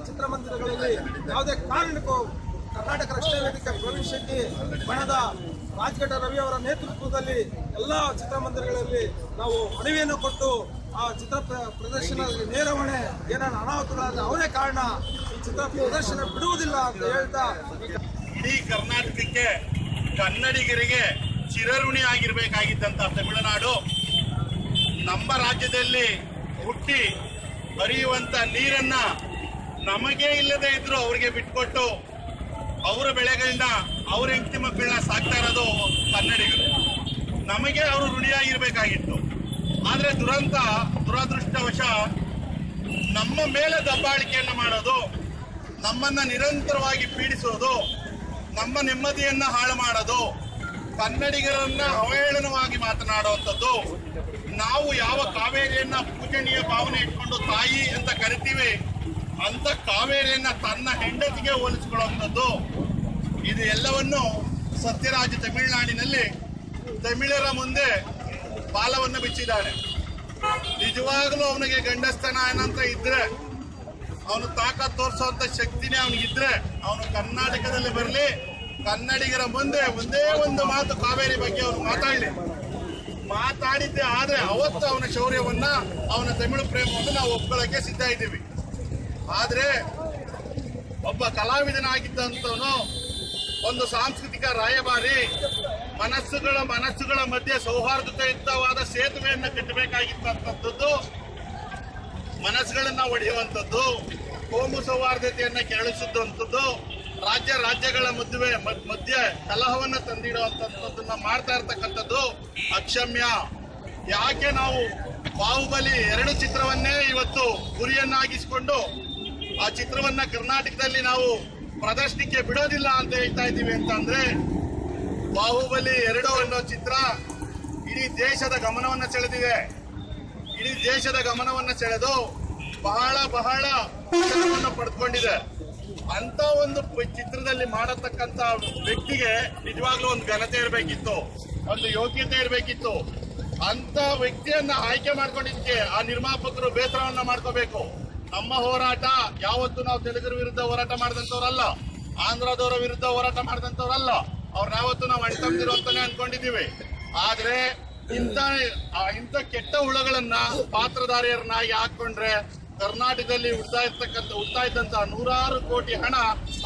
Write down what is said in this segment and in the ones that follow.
ಚಿತ್ರಮಂದಿರಗಳಲ್ಲಿ ಯಾವುದೇ ಕಾರಣಕ್ಕೂ ಕರ್ನಾಟಕ ರಕ್ಷಣಾ ವೇದಿಕೆ ಪ್ರವೀಣ್ ಶೆಟ್ಟಿ, ಬಣದ ರಾಜಘಟ ರವಿ ಅವರ ನೇತೃತ್ವದಲ್ಲಿ ಎಲ್ಲ ಚಿತ್ರಮಂದಿರಗಳಲ್ಲಿ ನಾವು ಮನವಿಯನ್ನು ಕೊಟ್ಟು ಆ ಚಿತ್ರ ಪ್ರದರ್ಶನ ಪ್ರದರ್ಶನದಲ್ಲಿ ನೇರ ಹೊಣೆ ಏನಾದ್ರು ಅನಾಹುತಗಳಾದ್ರೆ ಅವರೇ ಕಾರಣ. ಚಿತ್ರ ಪ್ರದರ್ಶನ ಬಿಡುವುದಿಲ್ಲ ಅಂತ ಹೇಳ್ತಾ ಇಡೀ ಕರ್ನಾಟಕಕ್ಕೆ ಕನ್ನಡಿಗರಿಗೆ ಚಿರಋಣಿ ಆಗಿರ್ಬೇಕಾಗಿದ್ದಂತ ತಮಿಳುನಾಡು ನಮ್ಮ ರಾಜ್ಯದಲ್ಲಿ ಹುಟ್ಟಿ ಹರಿಯುವಂತ ನೀರನ್ನ ನಮಗೆ ಇಲ್ಲದೆ ಇದ್ರು ಅವರಿಗೆ ಬಿಟ್ಕೊಟ್ಟು ಅವರ ಬೆಳೆಗಳನ್ನ ಅವ್ರ ಹೆಂಡತಿ ಮಕ್ಕಳನ್ನ ಸಾಕ್ತಾ ಇರೋದು ಕನ್ನಡಿಗರು. ನಮಗೆ ಅವರು ಋಣಿಯಾಗಿರ್ಬೇಕಾಗಿತ್ತು. ಆದ್ರೆ ದುರಂತ, ದುರದೃಷ್ಟವಶ ನಮ್ಮ ಮೇಲೆ ದಬ್ಬಾಳಿಕೆಯನ್ನು ಮಾಡೋದು, ನಮ್ಮನ್ನ ನಿರಂತರವಾಗಿ ಪೀಡಿಸೋದು, ನಮ್ಮ ನೆಮ್ಮದಿಯನ್ನ ಹಾಳು ಮಾಡೋದು, ಕನ್ನಡಿಗರನ್ನ ಅವಹೇಳನವಾಗಿ ಮಾತನಾಡುವಂಥದ್ದು, ನಾವು ಯಾವ ಕಾವೇರಿಯನ್ನ ಪೂಜನೀಯ ಭಾವನೆ ಇಟ್ಕೊಂಡು ತಾಯಿ ಅಂತ ಕರಿತೀವಿ ಅಂತ ಕಾವೇರಿಯನ್ನ ತನ್ನ ಹೆಂಡತಿಗೆ ಹೋಲಿಸಿಕೊಳ್ಳುವಂಥದ್ದು. ಇದು ಎಲ್ಲವನ್ನು ಸತ್ಯರಾಜ ತಮಿಳುನಾಡಿನಲ್ಲಿ ತಮಿಳರ ಮುಂದೆ ಬಾಲವನ್ನು ಬಿಚ್ಚಿದ್ದಾನೆ. ನಿಜವಾಗಲೂ ಅವನಿಗೆ ಗಂಡಸ್ತನ ಏನಂತ ಇದ್ರೆ, ಅವನು ತಾಕತ್ ತೋರಿಸುವಂತ ಶಕ್ತಿನೇ ಅವನಿಗಿದ್ರೆ ಅವನು ಕರ್ನಾಟಕದಲ್ಲಿ ಬರಲಿ, ಕನ್ನಡಿಗರ ಮುಂದೆ ಒಂದೇ ಒಂದು ಮಾತು ಕಾವೇರಿ ಬಗ್ಗೆ ಅವನು ಮಾತಾಡಲಿ. ಮಾತಾಡಿದ್ದೆ ಆದರೆ ಅವತ್ತು ಅವನ ಶೌರ್ಯವನ್ನ, ಅವನ ತಮಿಳು ಪ್ರೇಮವನ್ನು ನಾವು ಒಪ್ಕೊಳ್ಳಕ್ಕೆ ಸಿದ್ಧ ಇದ್ದೀವಿ. ಆದ್ರೆ ಒಬ್ಬ ಕಲಾವಿದನಾಗಿದ್ದಂಥವನು ಒಂದು ಸಾಂಸ್ಕೃತಿಕ ರಾಯಭಾರಿ, ಮನಸ್ಸುಗಳ ಮನಸ್ಸುಗಳ ಮಧ್ಯೆ ಸೌಹಾರ್ದತೆಯುತವಾದ ಸೇತುವೆಯನ್ನು ಕಟ್ಟಬೇಕಾಗಿತ್ತಂಥದ್ದು ಮನಸ್ಸುಗಳನ್ನು ಒಡೆಯುವಂಥದ್ದು ಕೋಮು ಸೌಹಾರ್ದತೆಯನ್ನು ಕೆರಳಿಸುವಂಥದ್ದು ರಾಜ್ಯ ರಾಜ್ಯಗಳ ಮದುವೆ ಮಧ್ಯೆ ಕಲಹವನ್ನ ತಂದಿಡುವಂಥದ್ದನ್ನ ಮಾಡ್ತಾ ಇರ್ತಕ್ಕಂಥದ್ದು ಅಕ್ಷಮ್ಯ. ಯಾಕೆ ನಾವು ಬಾಹುಬಲಿ ಎರಡು ಚಿತ್ರವನ್ನೇ ಇವತ್ತು ಗುರಿಯನ್ನಾಗಿಸಿಕೊಂಡು ಆ ಚಿತ್ರವನ್ನ ಕರ್ನಾಟಕದಲ್ಲಿ ನಾವು ಪ್ರದರ್ಶನಕ್ಕೆ ಬಿಡೋದಿಲ್ಲ ಅಂತ ಹೇಳ್ತಾ ಇದ್ದೀವಿ ಅಂತಂದ್ರೆ, ಬಾಹುಬಲಿ ಎರಡು ಅನ್ನೋ ಚಿತ್ರ ಇಡೀ ದೇಶದ ಗಮನವನ್ನ ಸೆಳೆದಿದೆ. ಇಡೀ ದೇಶದ ಗಮನವನ್ನ ಸೆಳೆದು ಬಹಳ ಬಹಳ ಪಡ್ಕೊಂಡಿದೆ. ಅಂತ ಒಂದು ಚಿತ್ರದಲ್ಲಿ ಮಾಡತಕ್ಕಂತ ವ್ಯಕ್ತಿಗೆ ನಿಜವಾಗ್ಲೂ ಒಂದು ಘನತೆ ಇರಬೇಕಿತ್ತು, ಒಂದು ಯೋಗ್ಯತೆ ಇರಬೇಕಿತ್ತು. ಅಂತ ವ್ಯಕ್ತಿಯನ್ನ ಆಯ್ಕೆ ಮಾಡ್ಕೊಂಡಿದ್ದಕ್ಕೆ ಆ ನಿರ್ಮಾಪಕರು ಬೇಸರವನ್ನ ಮಾಡ್ಕೋಬೇಕು. ನಮ್ಮ ಹೋರಾಟ ಯಾವತ್ತು ನಾವು ತೆಲುಗರ ವಿರುದ್ಧ ಹೋರಾಟ ಮಾಡಿದಂತವ್ರಲ್ಲ ಆಂಧ್ರದವರ ವಿರುದ್ಧ ಹೋರಾಟ ಮಾಡಿದಂತವ್ರಲ್ಲ ಅವ್ರನ್ನ ಯಾವತ್ತು ನಾವು ಅಣ್ತಂದಿರು ಅಂತಾನೆ ಅನ್ಕೊಂಡಿದೀವಿ ಆದ್ರೆ ಇಂಥ ಇಂಥ ಕೆಟ್ಟ ಹುಳಗಳನ್ನ ಪಾತ್ರಧಾರಿಯರನ್ನಾಗಿ ಹಾಕೊಂಡ್ರೆ ಕರ್ನಾಟಕದಲ್ಲಿ ಉಡ್ತಾ ಇರ್ತಕ್ಕಂಥ ಉಡ್ತಾ ಇದ್ದಂತ ನೂರಾರು ಕೋಟಿ ಹಣ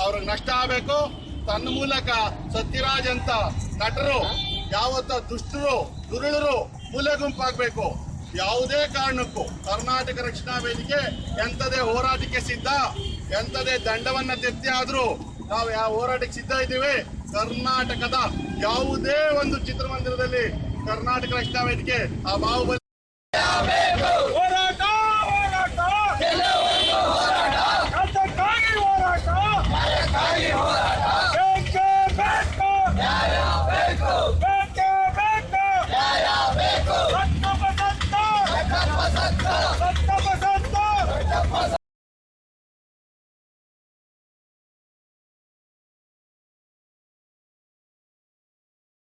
ಅವ್ರಿಗೆ ನಷ್ಟ ಆಗಬೇಕು. ತನ್ನ ಮೂಲಕ ಸತ್ಯರಾಜ್ ಅಂತ ನಟರು, ಯಾವತ್ತ ದುಷ್ಟರು, ದುರುಳರು ಮೂಲೆ ಗುಂಪಾಗಬೇಕು. ಯಾವುದೇ ಕಾರಣಕ್ಕೂ ಕರ್ನಾಟಕ ರಕ್ಷಣಾ ವೇದಿಕೆ ಎಂಥದೇ ಹೋರಾಟಕ್ಕೆ ಸಿದ್ಧ ಎಂಥದೇ ದಂಡವನ್ನ ತೆತ್ತಿ ಆದ್ರೂ ನಾವು ಯಾವ ಹೋರಾಟಕ್ಕೆ ಸಿದ್ಧ ಇದ್ದೀವಿ. ಕರ್ನಾಟಕದ ಯಾವುದೇ ಒಂದು ಚಿತ್ರಮಂದಿರದಲ್ಲಿ ಕರ್ನಾಟಕ ರಕ್ಷಣಾ ವೇದಿಕೆ ಆ ಬಾಹುಬಲಿ